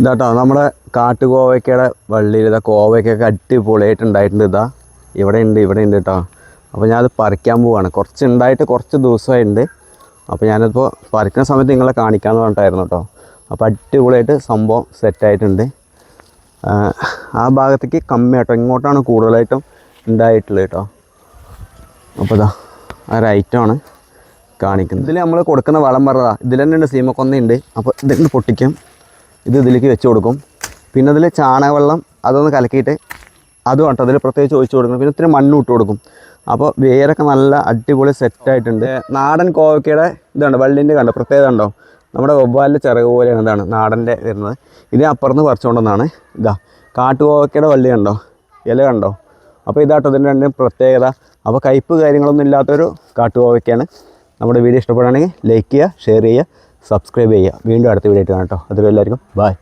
ഇതാട്ടോ നമ്മുടെ കാട്ടുകോവയ്ക്കയുടെ വള്ളിയിൽ ഇതാ കോവയ്ക്കൊക്കെ അടിപൊളിയായിട്ടുണ്ടായിട്ടുണ്ട് ഇതാ. ഇവിടെ ഉണ്ട് ഇവിടെ ഉണ്ട് കേട്ടോ അപ്പോൾ ഞാനത് പറിക്കാൻ പോവാണ്. കുറച്ച് ഉണ്ടായിട്ട് കുറച്ച് ദിവസമായിട്ടുണ്ട് അപ്പോൾ ഞാനിപ്പോൾ പറിക്കുന്ന സമയത്ത് നിങ്ങളെ കാണിക്കാമെന്ന് പറഞ്ഞിട്ടായിരുന്നു കേട്ടോ അപ്പോൾ അടിപൊളിയായിട്ട് സംഭവം സെറ്റായിട്ടുണ്ട്. ആ ഭാഗത്തേക്ക് കമ്മി കേട്ടോ ഇങ്ങോട്ടാണ് കൂടുതലായിട്ടും ഉണ്ടായിട്ടുള്ളത് കേട്ടോ അപ്പോൾ ഇതാ ആ റൈറ്റാണ് കാണിക്കുന്നത്. ഇതിൽ നമ്മൾ കൊടുക്കുന്ന വളം പറഞ്ഞതാ. ഇതിൽ തന്നെ ഉണ്ട് സീമക്കൊന്നയുണ്ട്. അപ്പോൾ ഇതിന് പൊട്ടിക്കും. ഇത് ഇതിലേക്ക് വെച്ച് കൊടുക്കും. പിന്നെ അതിൽ ചാണകവെള്ളം അതൊന്ന് കലക്കിയിട്ട് അതും കേട്ടോ അതിൽ പ്രത്യേകിച്ച് ഒഴിച്ച് കൊടുക്കണം. പിന്നെ ഇത്തിരി മണ്ണ് ഇട്ട് കൊടുക്കും. അപ്പോൾ വേരൊക്കെ നല്ല അടിപൊളി സെറ്റായിട്ടുണ്ട് നാടൻ കോവക്കയുടെ ഇതുണ്ട് വള്ളിന്റെ കണ്ടോ പ്രത്യേകത ഉണ്ടോ നമ്മുടെ വവ്വാലിന്റെ ചിറക് പോലെയാണ് ഇതാണ് നാടന്റെ വരുന്നത്. ഇത് അപ്പുറത്ത് പറിച്ചുകൊണ്ടെന്നാണ് ഇതാ കാട്ടുകോവക്കയുടെ വള്ളി കണ്ടോ ഇല കണ്ടോ? അപ്പോൾ ഇതാട്ടോ ഇതിന്റെ രണ്ടും പ്രത്യേകത. അപ്പോൾ കയ്പ് കാര്യങ്ങളൊന്നും ഇല്ലാത്തൊരു കാട്ടുകോവയ്ക്കാണ് നമ്മുടെ വീഡിയോ ഇഷ്ടപ്പെടുകയാണെങ്കിൽ ലൈക്ക് ചെയ്യുക ഷെയർ ചെയ്യുക. സബ്സ്ക്രൈബ് ചെയ്യുക. വീണ്ടും അടുത്ത വീഡിയോ ആയിട്ട് കാണാം കേട്ടോ. അതുവരെ എല്ലാവർക്കും ബൈ.